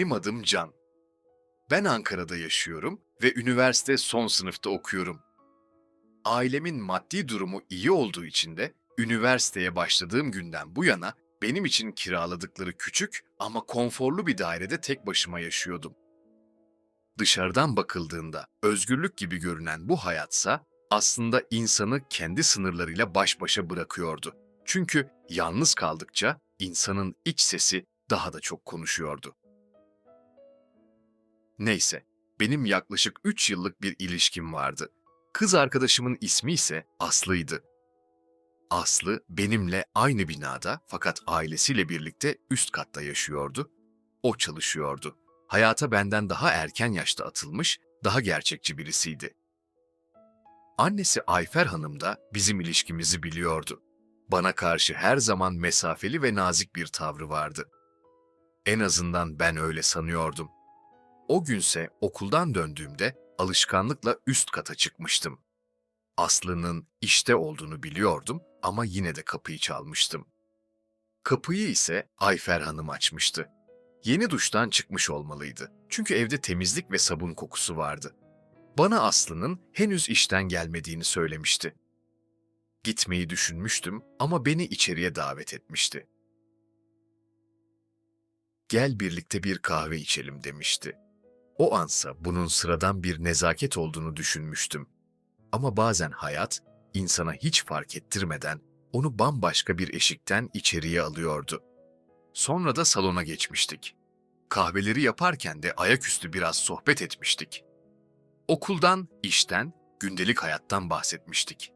Benim adım Can. Ben Ankara'da yaşıyorum ve üniversite son sınıfta okuyorum. Ailemin maddi durumu iyi olduğu için de üniversiteye başladığım günden bu yana benim için kiraladıkları küçük ama konforlu bir dairede tek başıma yaşıyordum. Dışarıdan bakıldığında özgürlük gibi görünen bu hayatsa aslında insanı kendi sınırlarıyla baş başa bırakıyordu. Çünkü yalnız kaldıkça insanın iç sesi daha da çok konuşuyordu. Neyse, benim yaklaşık 3 yıllık bir ilişkim vardı. Kız arkadaşımın ismi ise Aslı'ydı. Aslı benimle aynı binada fakat ailesiyle birlikte üst katta yaşıyordu. O çalışıyordu. Hayata benden daha erken yaşta atılmış, daha gerçekçi birisiydi. Annesi Ayfer Hanım da bizim ilişkimizi biliyordu. Bana karşı her zaman mesafeli ve nazik bir tavrı vardı. En azından ben öyle sanıyordum. O günse okuldan döndüğümde alışkanlıkla üst kata çıkmıştım. Aslı'nın işte olduğunu biliyordum ama yine de kapıyı çalmıştım. Kapıyı ise Ayfer Hanım açmıştı. Yeni duştan çıkmış olmalıydı. Çünkü evde temizlik ve sabun kokusu vardı. Bana Aslı'nın henüz işten gelmediğini söylemişti. Gitmeyi düşünmüştüm ama beni içeriye davet etmişti. Gel birlikte bir kahve içelim demişti. O ansa bunun sıradan bir nezaket olduğunu düşünmüştüm. Ama bazen hayat insana hiç fark ettirmeden onu bambaşka bir eşikten içeriye alıyordu. Sonra da salona geçmiştik. Kahveleri yaparken de ayaküstü biraz sohbet etmiştik. Okuldan, işten, gündelik hayattan bahsetmiştik.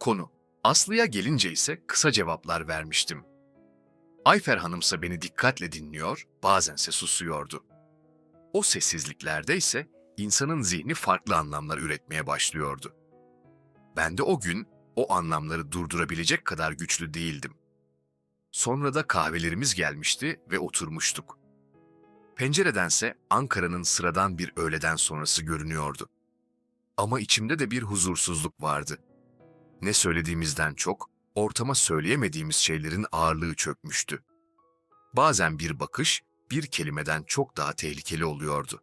Konu Aslı'ya gelince ise kısa cevaplar vermiştim. Ayfer Hanımsa beni dikkatle dinliyor, bazense susuyordu. O sessizliklerde ise insanın zihni farklı anlamlar üretmeye başlıyordu. Ben de o gün o anlamları durdurabilecek kadar güçlü değildim. Sonra da kahvelerimiz gelmişti ve oturmuştuk. Penceredense Ankara'nın sıradan bir öğleden sonrası görünüyordu. Ama içimde de bir huzursuzluk vardı. Ne söylediğimizden çok, ortama söyleyemediğimiz şeylerin ağırlığı çökmüştü. Bazen bir bakış, bir kelimeden çok daha tehlikeli oluyordu.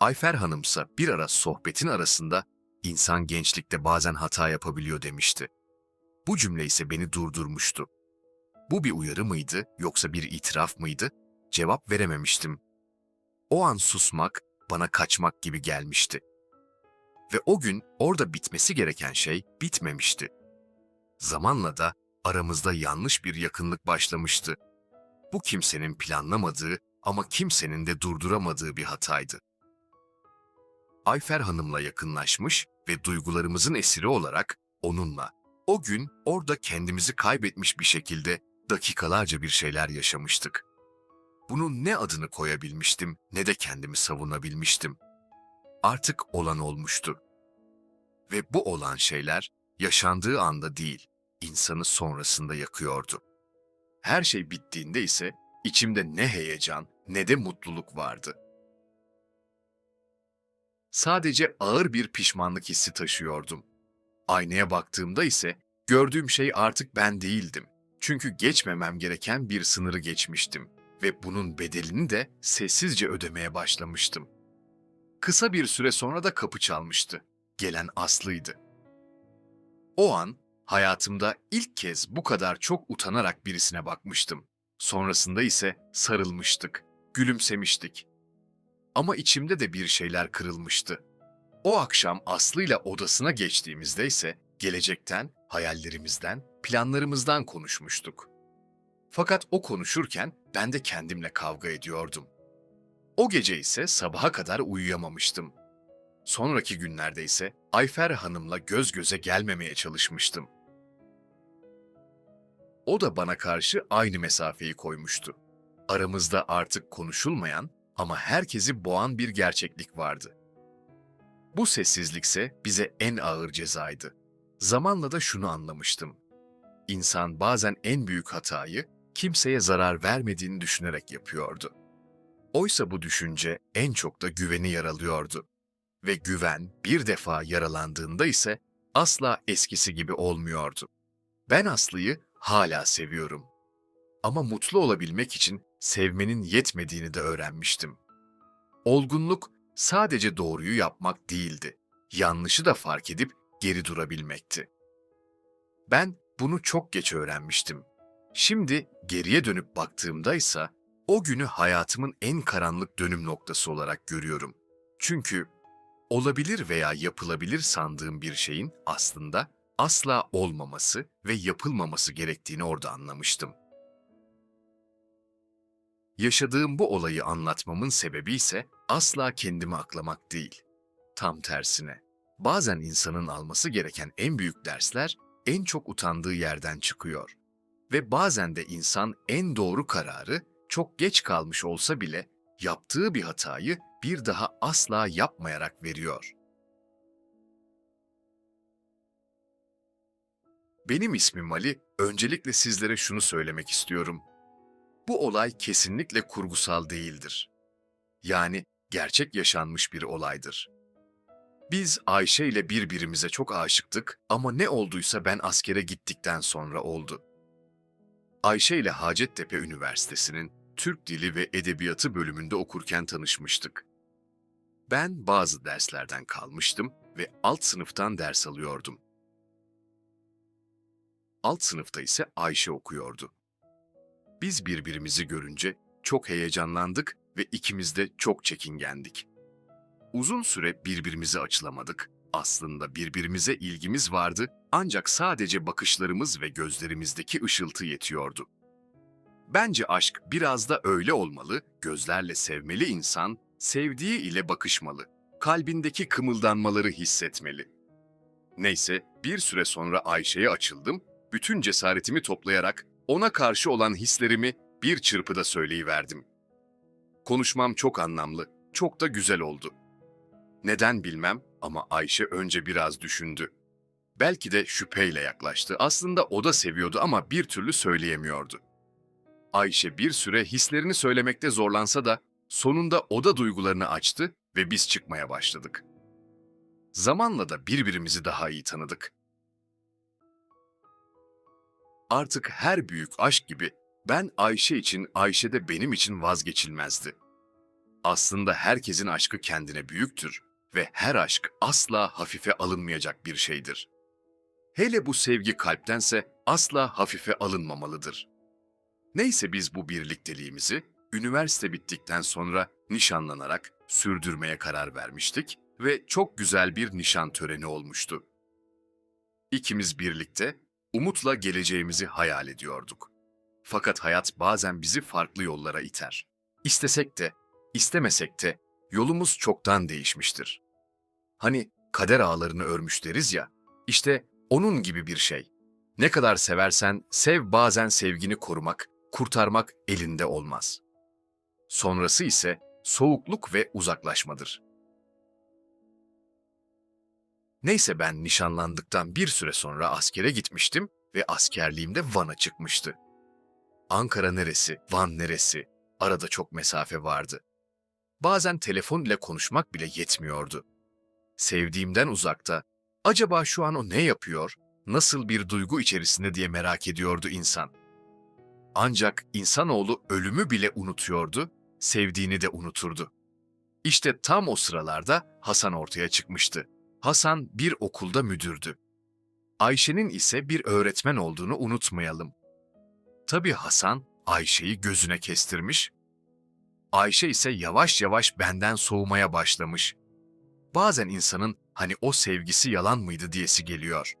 Ayfer Hanımsa bir ara sohbetin arasında insan gençlikte bazen hata yapabiliyor demişti. Bu cümle ise beni durdurmuştu. Bu bir uyarı mıydı yoksa bir itiraf mıydı? Cevap verememiştim. O an susmak bana kaçmak gibi gelmişti. Ve o gün orada bitmesi gereken şey bitmemişti. Zamanla da aramızda yanlış bir yakınlık başlamıştı. Bu kimsenin planlamadığı ama kimsenin de durduramadığı bir hataydı. Ayfer Hanım'la yakınlaşmış ve duygularımızın esiri olarak onunla o gün orada kendimizi kaybetmiş bir şekilde dakikalarca bir şeyler yaşamıştık. Bunun ne adını koyabilmiştim ne de kendimi savunabilmiştim. Artık olan olmuştu. Ve bu olan şeyler yaşandığı anda değil, insanı sonrasında yakıyordu. Her şey bittiğinde ise içimde ne heyecan ne de mutluluk vardı. Sadece ağır bir pişmanlık hissi taşıyordum. Aynaya baktığımda ise gördüğüm şey artık ben değildim. Çünkü geçmemem gereken bir sınırı geçmiştim ve bunun bedelini de sessizce ödemeye başlamıştım. Kısa bir süre sonra da kapı çalmıştı. Gelen Aslı'ydı. O an hayatımda ilk kez bu kadar çok utanarak birisine bakmıştım. Sonrasında ise sarılmıştık, gülümsemiştik. Ama içimde de bir şeyler kırılmıştı. O akşam Aslı'yla odasına geçtiğimizde ise gelecekten, hayallerimizden, planlarımızdan konuşmuştuk. Fakat o konuşurken ben de kendimle kavga ediyordum. O gece ise sabaha kadar uyuyamamıştım. Sonraki günlerde ise Ayfer Hanım'la göz göze gelmemeye çalışmıştım. O da bana karşı aynı mesafeyi koymuştu. Aramızda artık konuşulmayan ama herkesi boğan bir gerçeklik vardı. Bu sessizlikse bize en ağır cezaydı. Zamanla da şunu anlamıştım. İnsan bazen en büyük hatayı kimseye zarar vermediğini düşünerek yapıyordu. Oysa bu düşünce en çok da güveni yaralıyordu. Ve güven bir defa yaralandığında ise asla eskisi gibi olmuyordu. Ben Aslı'yı hala seviyorum. Ama mutlu olabilmek için sevmenin yetmediğini de öğrenmiştim. Olgunluk sadece doğruyu yapmak değildi. Yanlışı da fark edip geri durabilmekti. Ben bunu çok geç öğrenmiştim. Şimdi geriye dönüp baktığımda ise o günü hayatımın en karanlık dönüm noktası olarak görüyorum. Çünkü olabilir veya yapılabilir sandığım bir şeyin aslında asla olmaması ve yapılmaması gerektiğini orada anlamıştım. Yaşadığım bu olayı anlatmamın sebebi ise asla kendimi aklamak değil. Tam tersine. Bazen insanın alması gereken en büyük dersler en çok utandığı yerden çıkıyor. Ve bazen de insan en doğru kararı çok geç kalmış olsa bile yaptığı bir hatayı bir daha asla yapmayarak veriyor. Benim ismim Ali. Öncelikle sizlere şunu söylemek istiyorum. Bu olay kesinlikle kurgusal değildir. Yani gerçek yaşanmış bir olaydır. Biz Ayşe ile birbirimize çok aşıktık ama ne olduysa ben askere gittikten sonra oldu. Ayşe ile Hacettepe Üniversitesi'nin Türk Dili ve Edebiyatı bölümünde okurken tanışmıştık. Ben bazı derslerden kalmıştım ve alt sınıftan ders alıyordum. Alt sınıfta ise Ayşe okuyordu. Biz birbirimizi görünce çok heyecanlandık ve ikimiz de çok çekingendik. Uzun süre birbirimize açılamadık. Aslında birbirimize ilgimiz vardı ancak sadece bakışlarımız ve gözlerimizdeki ışıltı yetiyordu. Bence aşk biraz da öyle olmalı, gözlerle sevmeli insan, sevdiği ile bakışmalı, kalbindeki kımıldanmaları hissetmeli. Neyse, bir süre sonra Ayşe'ye açıldım, bütün cesaretimi toplayarak ona karşı olan hislerimi bir çırpıda söyleyiverdim. Konuşmam çok anlamlı, çok da güzel oldu. Neden bilmem ama Ayşe önce biraz düşündü. Belki de şüpheyle yaklaştı. Aslında o da seviyordu ama bir türlü söyleyemiyordu. Ayşe bir süre hislerini söylemekte zorlansa da sonunda o da duygularını açtı ve biz çıkmaya başladık. Zamanla da birbirimizi daha iyi tanıdık. Artık her büyük aşk gibi ben Ayşe için, Ayşe de benim için vazgeçilmezdi. Aslında herkesin aşkı kendine büyüktür ve her aşk asla hafife alınmayacak bir şeydir. Hele bu sevgi kalptense asla hafife alınmamalıdır. Neyse biz bu birlikteliğimizi üniversite bittikten sonra nişanlanarak sürdürmeye karar vermiştik ve çok güzel bir nişan töreni olmuştu. İkimiz birlikte umutla geleceğimizi hayal ediyorduk. Fakat hayat bazen bizi farklı yollara iter. İstesek de, istemesek de yolumuz çoktan değişmiştir. Hani kader ağlarını örmüş deriz ya, işte onun gibi bir şey. Ne kadar seversen sev bazen sevgini korumak, kurtarmak elinde olmaz. Sonrası ise soğukluk ve uzaklaşmadır. Neyse ben nişanlandıktan bir süre sonra askere gitmiştim ve askerliğimde Van'a çıkmıştı. Ankara neresi, Van neresi, arada çok mesafe vardı. Bazen telefon ile konuşmak bile yetmiyordu. Sevdiğimden uzakta, acaba şu an o ne yapıyor, nasıl bir duygu içerisinde diye merak ediyordu insan. Ancak insanoğlu ölümü bile unutuyordu, sevdiğini de unuturdu. İşte tam o sıralarda Hasan ortaya çıkmıştı. Hasan bir okulda müdürdü. Ayşe'nin ise bir öğretmen olduğunu unutmayalım. Tabii Hasan Ayşe'yi gözüne kestirmiş. Ayşe ise yavaş yavaş benden soğumaya başlamış. Bazen insanın hani o sevgisi yalan mıydı diyesi geliyor.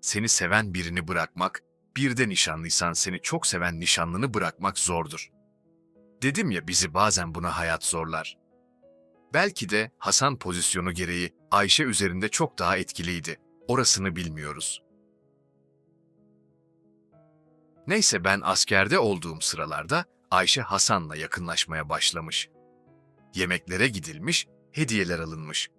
Seni seven birini bırakmak, bir de nişanlıysan seni çok seven nişanlını bırakmak zordur. Dedim ya bizi bazen buna hayat zorlar. Belki de Hasan pozisyonu gereği Ayşe üzerinde çok daha etkiliydi. Orasını bilmiyoruz. Neyse ben askerde olduğum sıralarda Ayşe Hasan'la yakınlaşmaya başlamış. Yemeklere gidilmiş, hediyeler alınmış.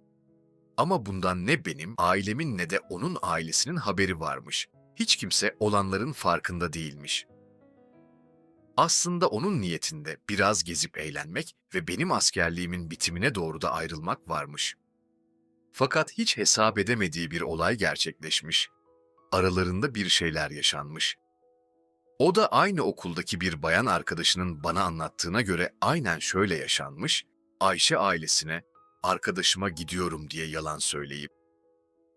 Ama bundan ne benim, ailemin ne de onun ailesinin haberi varmış. Hiç kimse olanların farkında değilmiş. Aslında onun niyetinde biraz gezip eğlenmek ve benim askerliğimin bitimine doğru da ayrılmak varmış. Fakat hiç hesap edemediği bir olay gerçekleşmiş. Aralarında bir şeyler yaşanmış. O da aynı okuldaki bir bayan arkadaşının bana anlattığına göre aynen şöyle yaşanmış, Ayşe ailesine arkadaşıma gidiyorum diye yalan söyleyip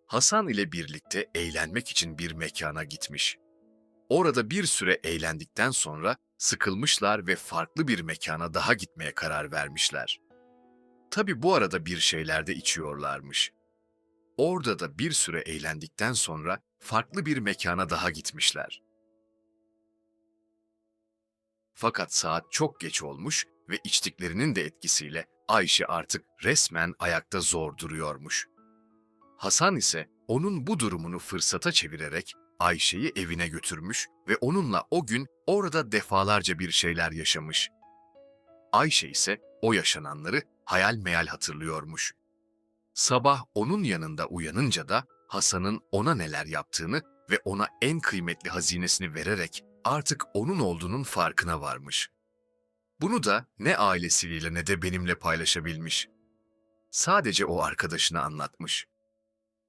Hasan ile birlikte eğlenmek için bir mekana gitmiş. Orada bir süre eğlendikten sonra sıkılmışlar ve farklı bir mekana daha gitmeye karar vermişler. Tabi bu arada bir şeyler de içiyorlarmış. Orada da bir süre eğlendikten sonra farklı bir mekana daha gitmişler. Fakat saat çok geç olmuş ve içtiklerinin de etkisiyle Ayşe artık resmen ayakta zor duruyormuş. Hasan ise onun bu durumunu fırsata çevirerek Ayşe'yi evine götürmüş ve onunla o gün orada defalarca bir şeyler yaşamış. Ayşe ise o yaşananları hayal meyal hatırlıyormuş. Sabah onun yanında uyanınca da Hasan'ın ona neler yaptığını ve ona en kıymetli hazinesini vererek artık onun olduğunun farkına varmış. Bunu da ne ailesiyle ne de benimle paylaşabilmiş. Sadece o arkadaşına anlatmış.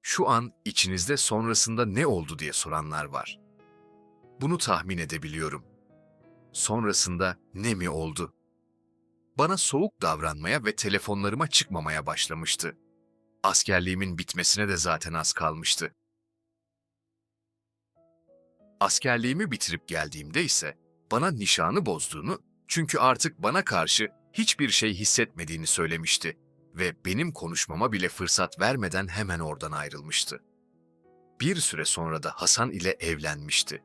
Şu an içinizde sonrasında ne oldu diye soranlar var. Bunu tahmin edebiliyorum. Sonrasında ne mi oldu? Bana soğuk davranmaya ve telefonlarıma çıkmamaya başlamıştı. Askerliğimin bitmesine de zaten az kalmıştı. Askerliğimi bitirip geldiğimde ise bana nişanı bozduğunu çünkü artık bana karşı hiçbir şey hissetmediğini söylemişti ve benim konuşmama bile fırsat vermeden hemen oradan ayrılmıştı. Bir süre sonra da Hasan ile evlenmişti.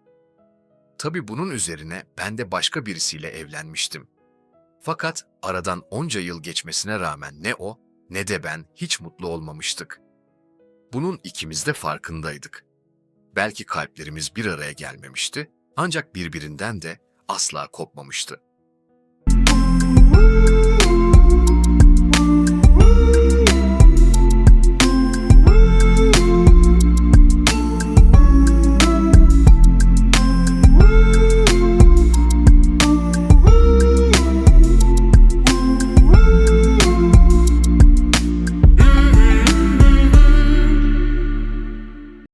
Tabii bunun üzerine ben de başka birisiyle evlenmiştim. Fakat aradan onca yıl geçmesine rağmen ne o ne de ben hiç mutlu olmamıştık. Bunun ikimiz de farkındaydık. Belki kalplerimiz bir araya gelmemişti ancak birbirinden de asla kopmamıştı.